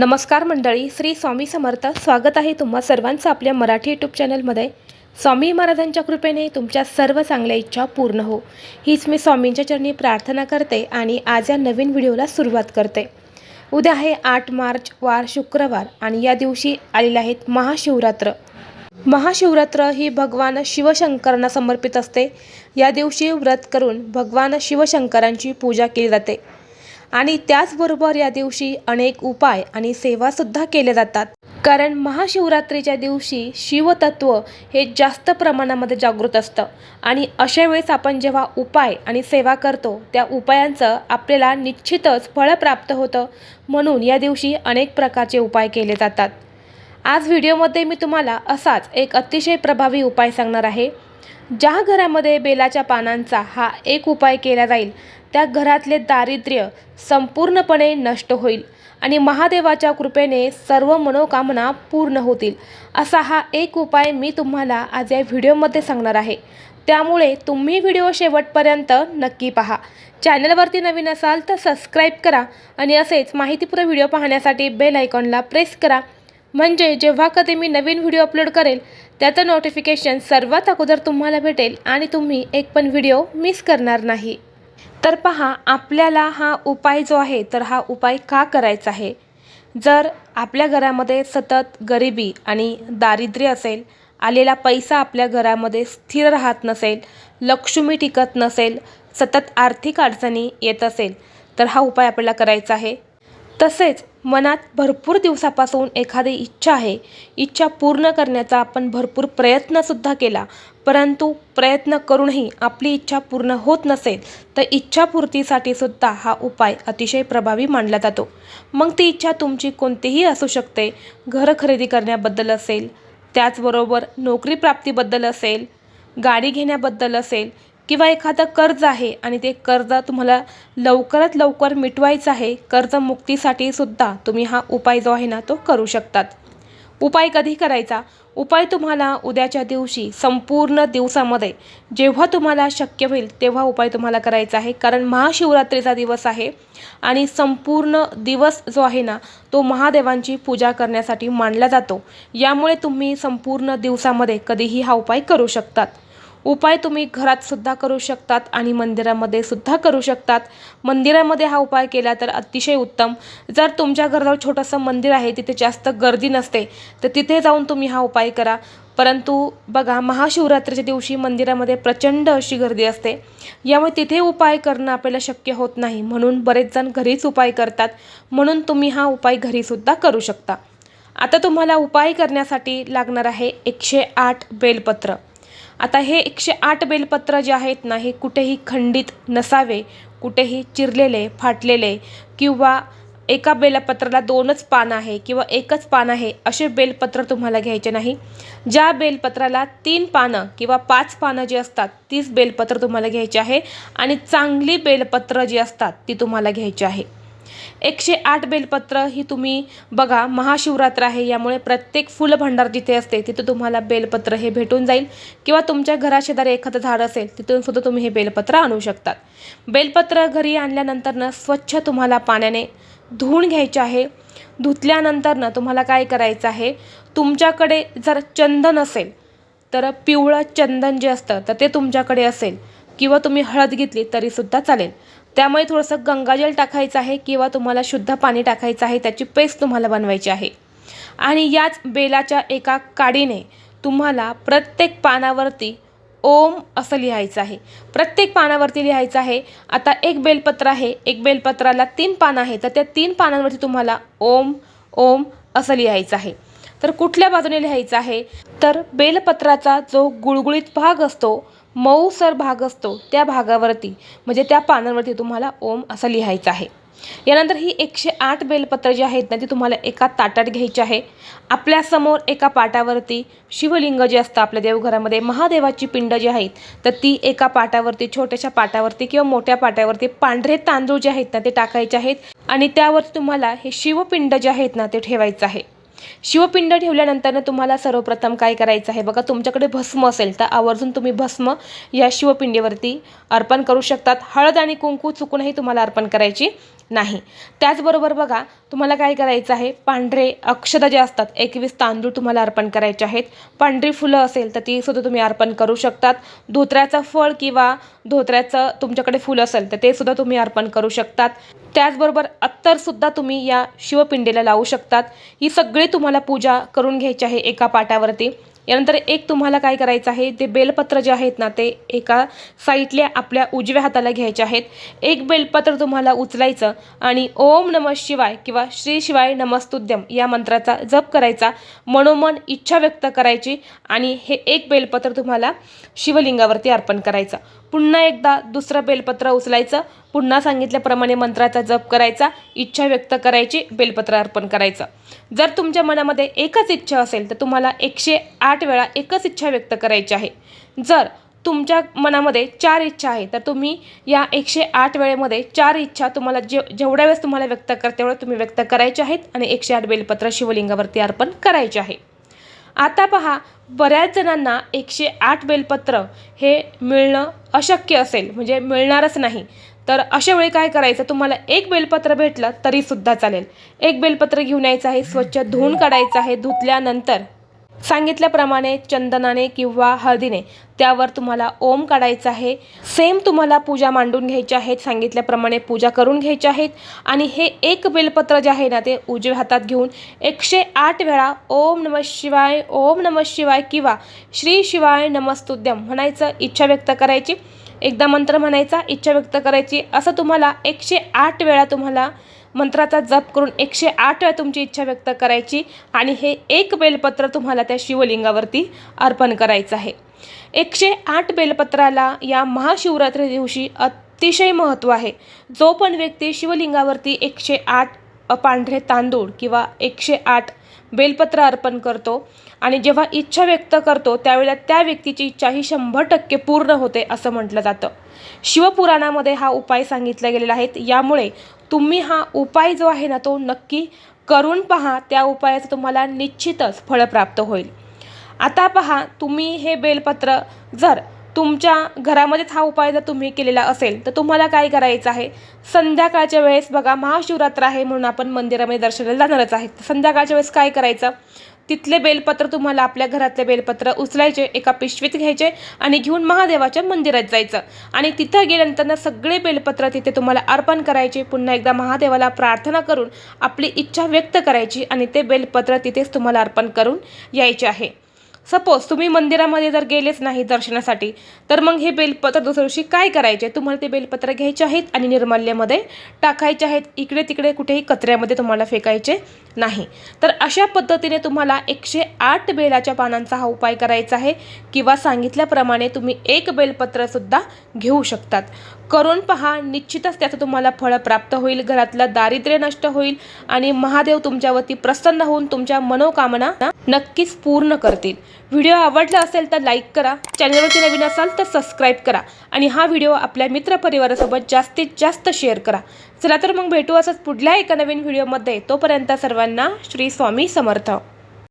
नमस्कार मंडळी श्री स्वामी समर्थ. स्वागत आहे तुम्हा सर्वांचं आपल्या मराठी यूट्यूब चॅनलमध्ये स्वामी महाराजांच्या कृपेने तुमच्या सर्व चांगल्या इच्छा पूर्ण हो. हीच मी स्वामींच्या चरणी प्रार्थना करते आणि आज या नवीन व्हिडिओला सुरुवात करते. उद्या आहे आठ मार्च वार शुक्रवार आणि या दिवशी आलेले आहेत महाशिवरात्र. महाशिवरात्र ही भगवान शिवशंकरांना समर्पित असते. या दिवशी व्रत करून भगवान शिवशंकरांची पूजा केली जाते. आणि त्याचबरोबर या दिवशी अनेक उपाय आणि सेवासुद्धा केल्या जातात. कारण महाशिवरात्रीच्या दिवशी शिवतत्व हे जास्त प्रमाणामध्ये जागृत असतं. आणि अशा वेळेस आपण जेव्हा उपाय आणि सेवा करतो त्या उपायांचं आपल्याला निश्चितच फळ प्राप्त होतं. म्हणून या दिवशी अनेक प्रकारचे उपाय केले जातात. आज व्हिडिओमध्ये मी तुम्हाला असाच एक अतिशय प्रभावी उपाय सांगणार आहे. ज्या घरामध्ये बेलाच्या पानांचा हा एक उपाय केला जाईल त्या घरातले दारिद्र्य संपूर्णपणे नष्ट होईल आणि महादेवाच्या कृपेने सर्व मनोकामना पूर्ण होतील. असा हा एक उपाय मी तुम्हाला आज या व्हिडिओमध्ये सांगणार आहे. त्यामुळे तुम्ही व्हिडिओ शेवटपर्यंत नक्की पहा. चॅनलवरती नवीन असाल तर सबस्क्राईब करा आणि असेच माहितीपूर्ण व्हिडिओ पाहण्यासाठी बेल आयकॉनला प्रेस करा. म्हणजे जेव्हा कधी मी नवीन व्हिडिओ अपलोड करेल त्याचं नोटिफिकेशन सर्वात अगोदर तुम्हाला भेटेल आणि तुम्ही एक पण व्हिडिओ मिस करणार नाही. तर पहा आपल्याला हा उपाय जो आहे तर हा उपाय का करायचा आहे? जर आपल्या घरामध्ये सतत गरिबी आणि दारिद्र्य असेल आलेला पैसा आपल्या घरामध्ये स्थिर राहत नसेल लक्ष्मी टिकत नसेल सतत आर्थिक अडचणी येत असेल तर हा उपाय आपल्याला करायचा आहे. तसेच मनात भरपूर दिवसापासून एखादी इच्छा आहे. इच्छा पूर्ण करण्याचा आपण भरपूर प्रयत्नसुद्धा केला. परंतु प्रयत्न करूनही आपली इच्छा पूर्ण होत नसेल तर इच्छापूर्तीसाठी सुद्धा हा उपाय अतिशय प्रभावी मानला जातो. मग ती इच्छा तुमची कोणतीही असू शकते घर खरेदी करण्याबद्दल असेल त्याचबरोबर नोकरी प्राप्तीबद्दल असेल गाडी घेण्याबद्दल असेल किंवा एखादं कर्ज आहे आणि ते कर्ज तुम्हाला लवकरात लवकर मिटवायचं आहे कर्जमुक्तीसाठी सुद्धा तुम्ही हा उपाय जो आहे ना तो करू शकतात. उपाय कधी करायचा? उपाय तुम्हाला उद्याच्या दिवशी संपूर्ण दिवसामध्ये जेव्हा तुम्हाला शक्य होईल तेव्हा उपाय तुम्हाला करायचा आहे. कारण महाशिवरात्रीचा दिवस आहे आणि संपूर्ण दिवस जो आहे ना तो महादेवांची पूजा करण्यासाठी मानला जातो. यामुळे तुम्ही संपूर्ण दिवसामध्ये कधीही हा उपाय करू शकतात. उपाय तुम्ही घरात सुद्धा करू शकतात आणि मंदिरामध्ये सुद्धा करू शकतात. मंदिरामध्ये हा उपाय केला तर अतिशय उत्तम. जर तुमच्या घराजवळ छोटंसं मंदिर आहे तिथे जास्त गर्दी नसते तर तिथे जाऊन तुम्ही हा उपाय करा. परंतु बघा महाशिवरात्रीच्या दिवशी मंदिरामध्ये प्रचंड अशी गर्दी असते. यामुळे तिथे उपाय करणं आपल्याला शक्य होत नाही. म्हणून बरेच जण घरीच उपाय करतात. म्हणून तुम्ही हा उपाय घरीसुद्धा करू शकता. आता तुम्हाला उपाय करण्यासाठी लागणार आहे एकशे आठ बेलपत्र. आता हे एकशे आठ बेलपत्र जे आहेत ना हे कुठेही खंडित नसावे कुठेही चिरलेले फाटलेले किंवा एका बेलपत्राला दोनच पान आहे किंवा एकच पान आहे असे बेलपत्र तुम्हाला घ्यायचे नाही. ज्या बेलपत्राला तीन पानं किंवा पाच पानं जी असतात तीच बेलपत्र तुम्हाला घ्यायची आहे आणि चांगली बेलपत्र जी असतात ती तुम्हाला घ्यायची आहे. एकशे आठ बेलपत्र ही तुम्ही बघा महाशिवरात्र आहे यामुळे प्रत्येक फुलभंडार जिथे असते तिथे तुम्हाला बेलपत्र हे भेटून जाईल. किंवा तुमच्या घराशेजारी एखादं झाड असेल तिथून सुद्धा तुम्ही हे बेलपत्र आणू शकतात. बेलपत्र घरी आणल्यानंतरनं स्वच्छ तुम्हाला पाण्याने धुवून घ्यायचे आहे. धुतल्यानंतरनं तुम्हाला काय करायचं आहे तुमच्याकडे जर चंदन असेल तर पिवळं चंदन जे असतं तर ते तुमच्याकडे असेल. किंवा तुम्ही हळद घेतली तरीसुद्धा चालेल. त्यामुळे थोडंसं गंगाजल टाकायचं आहे किंवा तुम्हाला शुद्ध पाणी टाकायचं आहे त्याची पेस्ट तुम्हाला बनवायची आहे. आणि याच बेलाच्या एका काडीने तुम्हाला प्रत्येक पानावरती ओम असं लिहायचं आहे. प्रत्येक पानावरती लिहायचं आहे. आता एक बेलपत्र आहे. एक बेलपत्राला तीन पानं आहे तर त्या तीन पानांवरती तुम्हाला ओम ओम असं लिहायचं आहे. तर कुठल्या बाजूने लिहायचं आहे? तर बेलपत्राचा जो गुळगुळीत भाग असतो मऊसर भाग असतो त्या भागावरती म्हणजे त्या पानांवरती तुम्हाला ओम असं लिहायचं आहे. यानंतर ही एकशे आठ बेलपत्र जी आहेत ना ती तुम्हाला एका ताटात घ्यायची आहे. आपल्यासमोर एका पाटावरती शिवलिंग जे असतं आपल्या देवघरामध्ये महादेवाची पिंड जी आहेत तर ती एका पाटावरती छोट्याशा पाटावरती किंवा मोठ्या पाटावरती पांढरे तांदूळ जे आहेत ना ते टाकायचे आहेत. आणि त्यावरती तुम्हाला हे शिवपिंड जे आहेत ना ते ठेवायचं आहे. शिवपिंड ठेवल्यानंतर तुम्हाला सर्वप्रथम काय करायचं आहे? बघा तुमच्याकडे भस्म असेल तर आवर्जून तुम्ही भस्म या शिवपिंडीवरती अर्पण करू शकतात. हळद आणि कुंकू चुकूनही तुम्हाला अर्पण करायची. नाही. त्याचबरोबर बघा तुम्हाला काय करायचं आहे? पांढरे अक्षता जे असतात एकवीस तांदूळ तुम्हाला अर्पण करायचे आहेत. पांढरी फुलं असेल तर ती सुद्धा तुम्ही अर्पण करू शकतात. धोत्र्याचं फळ किंवा धोत्र्याचं तुमच्याकडे फुलं असेल तर ते सुद्धा तुम्ही अर्पण करू शकतात. त्याचबरोबर अत्तरसुद्धा तुम्ही या शिवपिंडीला लावू शकतात. ही सगळी तुम्हाला पूजा करून घ्यायची आहे एका पाटावरती. यानंतर एक तुम्हाला काय करायचं आहे ते बेलपत्र जे आहेत ना ते एका साईडल्या आपल्या उजव्या हाताला घ्यायचे आहेत. एक बेलपत्र तुम्हाला उचलायचं आणि ओम नम शिवाय किंवा श्री शिवाय नमस्तुद्यम या मंत्राचा जप करायचा. मनोमन इच्छा व्यक्त करायची आणि हे एक बेलपत्र तुम्हाला शिवलिंगावरती अर्पण करायचं. पुन्हा एकदा दुसरं बेलपत्र उचलायचं. पुन्हा सांगितल्याप्रमाणे मंत्राचा जप करायचा इच्छा व्यक्त करायची बेलपत्र अर्पण करायचं. जर तुमच्या मनामध्ये एकच इच्छा असेल तर तुम्हाला एकशे आठ वेळा एकच इच्छा व्यक्त करायची आहे. जर तुमच्या मनामध्ये चार इच्छा आहे तर तुम्ही या एकशे आठ वेळेमध्ये चार इच्छा तुम्हाला जे जेवढ्या वेळेस तुम्हाला व्यक्त करते तेवढं तुम्ही व्यक्त करायचे आहेत आणि एकशे आठ बेलपत्र शिवलिंगावरती अर्पण करायचे आहे. आता पहा बऱ्याच जणांना एकशे आठ बेलपत्र हे मिळणं अशक्य असेल म्हणजे मिळणारच नाही. तर अशा वेळी काय करायचं? तुम्हाला एक बेलपत्र भेटलं तरीसुद्धा चालेल. एक बेलपत्र घेऊन यायचं आहे स्वच्छ धुवून काढायचं आहे धुतल्यानंतर. सांगितल्याप्रमाणे चंदनाने किंवा हळदीने त्यावर तुम्हाला ओम काढायचा आहे. सेम तुम्हाला पूजा मांडून घ्यायची आहेत सांगितल्याप्रमाणे पूजा करून घ्यायची आहेत आणि हे एक बेलपत्र जे आहे ना ते उजव्या हातात घेऊन एकशे आठ वेळा ओम नम शिवाय ओम नम शिवाय किंवा श्री शिवाय नमस्तुद्यम म्हणायचं इच्छा व्यक्त करायची. एकदा मंत्र म्हणायचा इच्छा व्यक्त करायची. असं तुम्हाला एकशे आठ वेळा तुम्हाला मंत्राचा जप करून एकशे आठ वेळा तुमची इच्छा व्यक्त करायची आणि हे एक बेलपत्र तुम्हाला त्या शिवलिंगावरती अर्पण करायचं आहे. एकशे आठ बेलपत्राला या महाशिवरात्री दिवशी अतिशय महत्त्व आहे. जो पण व्यक्ती शिवलिंगावरती एकशे आठ पांढरे तांदूळ किंवा एकशे आठ बेलपत्र अर्पण करतो. आणि जेव्हा इच्छा व्यक्त करतो त्यावेळेला त्या व्यक्तीची इच्छा ही शंभर टक्के पूर्ण होते असं म्हटलं जातं. शिवपुराणामध्ये हा उपाय सांगितला गेलेला आहे. यामुळे तुम्ही हा उपाय जो आहे ना तो नक्की करून पहा. त्या उपायाचं तुम्हाला निश्चितच फळ प्राप्त होईल. आता पहा तुम्ही हे बेलपत्र जर तुमच्या घरामध्येच हा उपाय जर तुम्ही केलेला असेल तर तुम्हाला काय करायचं आहे? संध्याकाळच्या वेळेस बघा महाशिवरात्र आहे म्हणून आपण मंदिरामध्ये दर्शनाला जाणारच आहे. संध्याकाळच्या वेळेस काय करायचं? तिथले बेलपत्र तुम्हाला आपल्या घरातले बेलपत्र उचलायचे एका पिशवीत घ्यायचे आणि घेऊन महादेवाच्या मंदिरात जायचं. आणि तिथं गेल्यानंतर सगळे बेलपत्र तिथे तुम्हाला अर्पण करायचे. पुन्हा एकदा महादेवाला प्रार्थना करून आपली इच्छा व्यक्त करायची आणि ते बेलपत्र तिथेच तुम्हाला अर्पण करून यायचे आहे. सपोज तुम्ही मंदिरामध्ये जर गेलेच नाही दर्शनासाठी तर मग हे बेलपत्र दुसऱ्या दिवशी काय करायचे? तुम्हाला ते बेलपत्र घ्यायचे आहेत आणि निर्माल्यामध्ये टाकायचे आहेत. इकडे तिकडे कुठेही कचऱ्यामध्ये तुम्हाला फेकायचे नाही. तर अशा पद्धतीने तुम्हाला एकशे आठ बेलाच्या पानांचा हा उपाय करायचा आहे किंवा सांगितल्याप्रमाणे तुम्ही एक बेलपत्रसुद्धा घेऊ शकतात. करून पहा निश्चितच त्याचं तुम्हाला फळ प्राप्त होईल घरातलं दारिद्र्य नष्ट होईल आणि महादेव तुमच्यावरती प्रसन्न होऊन तुमच्या मनोकामना नक्कीच पूर्ण करतील. व्हिडिओ आवडला असेल तर लाईक करा चॅनलवरती नवीन असाल तर सबस्क्राईब करा आणि हा व्हिडिओ आपल्या मित्रपरिवारासोबत जास्तीत जास्त शेअर करा. चला तर मग भेटू असंच पुढल्या एका नवीन व्हिडिओमध्ये. तोपर्यंत सर्वांना श्री स्वामी समर्थ.